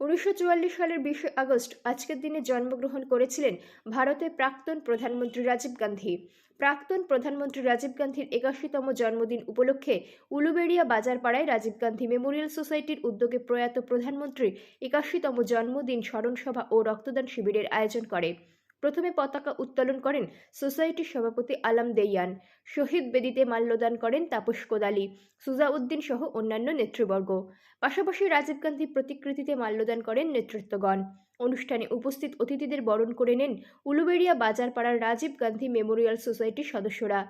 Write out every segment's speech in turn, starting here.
উনিশশো চুয়াল্লিশ সালের বিশে আগস্ট আজকের দিনে জন্মগ্রহণ করেছিলেন ভারতের প্রাক্তন প্রধানমন্ত্রী রাজীব গান্ধী। প্রাক্তন প্রধানমন্ত্রী রাজীব গান্ধীর একাশিতম জন্মদিন উপলক্ষে উলুবেড়িয়া বাজারপাড়ায় রাজীব গান্ধী মেমোরিয়াল সোসাইটির উদ্যোগে প্রয়াত প্রধানমন্ত্রী একাশিতম জন্মদিন স্মরণসভা ও রক্তদান শিবিরের আয়োজন করে। প্রথমে পতাকা উত্তোলন করেন সোসাইটির সভাপতি আলাম দেইয়ান, শহীদ বেদিতে মাল্যদান করেন তাপস কোদালি, সুজাউদ্দিন সহ অন্যান্য নেতৃবর্গ। পাশাপাশি রাজীব গান্ধী প্রতিকৃতিতে মাল্যদান করেন নেতৃত্বগণ। অনুষ্ঠানে উপস্থিত অতিথিদের বরণ করে নেন উলুবেড়িয়া বাজারপাড়ার রাজীব গান্ধী মেমোরিয়াল সোসাইটির সদস্যরা।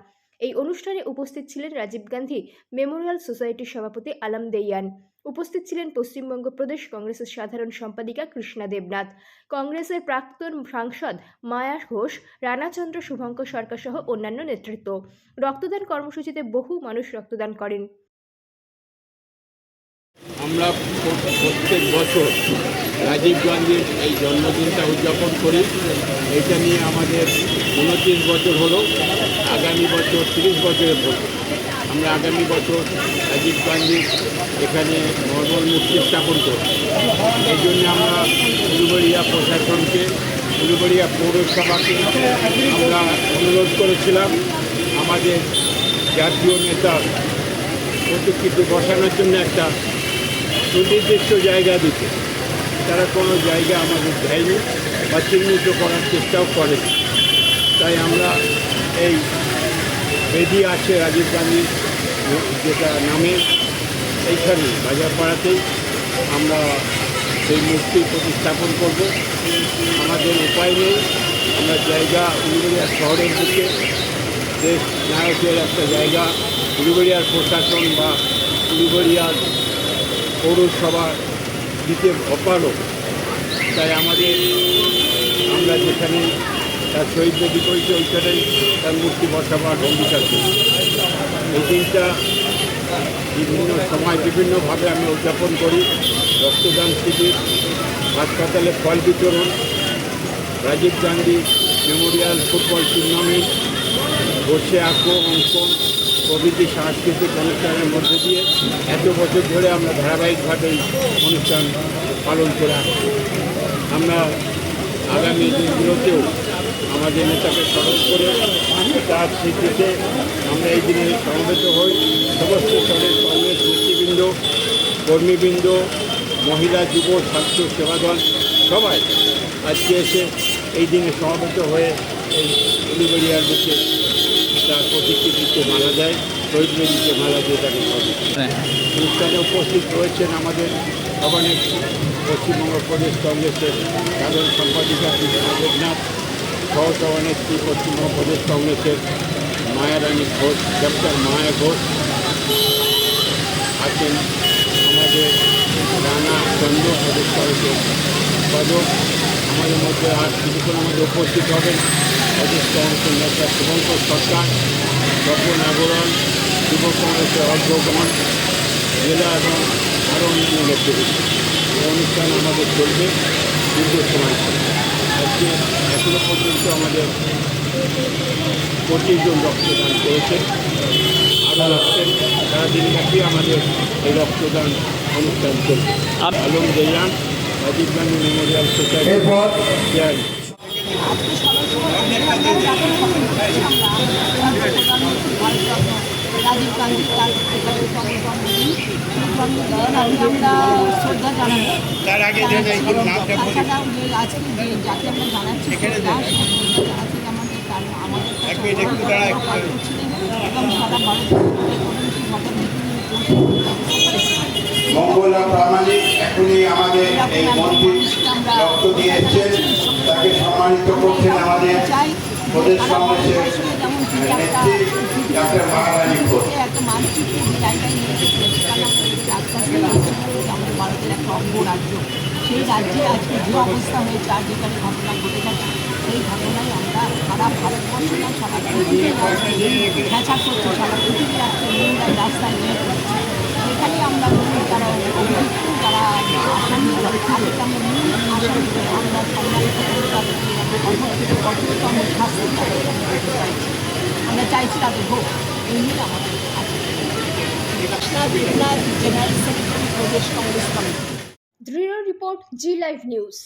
এই অনুষ্ঠানে উপস্থিত ছিলেন রাজীব গান্ধী মেমোরিয়াল সোসাইটির সভাপতি আলাম দেইয়ান। উপস্থিত ছিলেন পশ্চিমবঙ্গ প্রদেশ কংগ্রেসের সাধারণ সম্পাদিকা কৃষ্ণা দেবনাথ। কংগ্রেসের প্রাক্তন সাংসদ মায়া ঘোষ রানাচন্দ্র শুভঙ্কর সরকার সহ অন্যান্য নেতৃত্ব। রক্তদান কর্মসূচিতে বহু মানুষ রক্তদান করেন। আমরা প্র- প্রত্যেক বছর রাজীব গান্ধীর এই জন্মদিনটা উদযাপন করি। এটা নিয়ে আমাদের উনত্রিশ বছর হলো। আগামী বছর তিরিশ বছরে পড়বে আমরা আগামী বছর রাজীব গান্ধীর এখানে নর্মাল মূর্তি স্থাপন করব। এই জন্য আমরা উলুবেড়িয়া প্রশাসনকে উলুবেড়িয়া পৌরসভাকে আমরা অনুরোধ করেছিলাম আমাদের জাতীয় নেতার প্রতিকৃতি বসানোর জন্য একটা সুনির্দিষ্ট জায়গা দিতে। তারা কোনো জায়গা আমাদের দেয়নি বা চিহ্নিত করার চেষ্টাও করেনি। তাই আমরা এই বেদি আছে রাজীব গান্ধী যেটা নামে এইখানে বাজারপাড়াতেই আমরা সেই মূর্তি প্রতিস্থাপন করব। আমাদের উপায় নেই। আমরা জায়গা উলুবেড়িয়া শহরের দিকে দেশ নায়কের একটা জায়গা, উলুবেড়িয়ার প্রশাসন বা উলুবেড়িয়ার পৌরসভা দিতে অপারো তাই আমাদের, আমরা যেখানে তার শহীদ বেদি করেছি ওইখানেই তার মূর্তি বসাবার অঙ্গীকার করি। এই দিনটা বিভিন্ন সময় বিভিন্নভাবে আমি উদযাপন করি। রক্তদান শিবির, হাসপাতালে ফল বিতরণ, Rajiv Gandhi memorial football tournament, বসে আঁকো অঙ্কন প্রভৃতি সাংস্কৃতিক অনুষ্ঠানের মধ্যে দিয়ে এত বছর ধরে আমরা ধারাবাহিকভাবে অনুষ্ঠান পালন করে আসছি। আমরা আগামী দিনগুলোতেও আমাদের নেতাকে স্মরণ করে তার স্মৃতিতে আমরা এই দিনে সমবেত হই। সমস্ত স্তরের কংগ্রেস নেতৃবৃন্দ কর্মীবৃন্দ মহিলা যুব ছাত্র সেবাদল সবাই আজকে এসে এই দিনে সমবেত হয়ে এই উলুবেড়িয়ার বুকে তার প্রতিকৃতিতে মালা দেয় শহীদ বেদিতে মালা দিয়ে তাকে স্মরণ অনুষ্ঠানে উপস্থিত রয়েছেন আমাদের সভানেত্রী পশ্চিমবঙ্গ প্রদেশ কংগ্রেসের সাধারণ সম্পাদিকা কৃষ্ণা দেবনাথ সহসভানেত্রী, পশ্চিমবঙ্গ প্রদেশ কংগ্রেসের মায়ারানী ঘোষ, ডক্টর মায়া ঘোষ আছেন আমাদের রানা চন্দ্র প্রদেশ কংগ্রেসের পদক। আমাদের মধ্যে আর কিছুক্ষণ আমাদের উপস্থিত হবেন প্রদেশ কংগ্রেসের নেতা শুভঙ্কর সরকার, তপন আগরওয়াল, যুব কংগ্রেসের অগ্রগণ জেলা এবং আরও অন্যান্য নেতৃবৃন্দ। অনুষ্ঠান আমাদের চলবে। দীর্ঘ সময় আজকে এখনও পর্যন্ত আমাদের পঁচিশ জন রক্তদান করেছেন আরও আসছেন সারাদিন ব্যাপী আমাদের এই রক্তদান অনুষ্ঠান চলবে আলম জয়ান রাজীব গান্ধী মেমোরিয়াল সোসাইটি এরপর রাজীব গান্ধী তার তার আগে আজকে মঙ্গলা প্রামাণিক এখনই আমাদের এই মন্ত্রী রক্ত দিয়ে এসছেন তাকে সম্মানিত করছেন আমাদের প্রদেশ কংগ্রেসের নেত্রী, ডাক্তার মহারানী ঘোষ। কারণ আমাদের ভারতের একটা অঙ্গরাজ্য সেই রাজ্যে আজকে যে অবস্থা হয়েছে আর যেখানে ঘটনা ঘটে গেছে। সেই ঘটনায় আমরা সারা ভারতবর্ষ না সারা পৃথিবীর খেঁচা করছে, সারা পৃথিবীর আজকে মেয়েরা রাস্তায় নিয়ে পড়ছে। সেখানে আমরা বলি, যারা অভিযুক্ত, যারা আসামি তাদেরকে আমরা মূল আসামি আমরা সম্মানিত আমরা চাইছি তাদের হোক। এই নিয়ে আমাদের વિપક્ષના જનરલ સેક્રેટરી પ્રદેશ Congress committee report G live news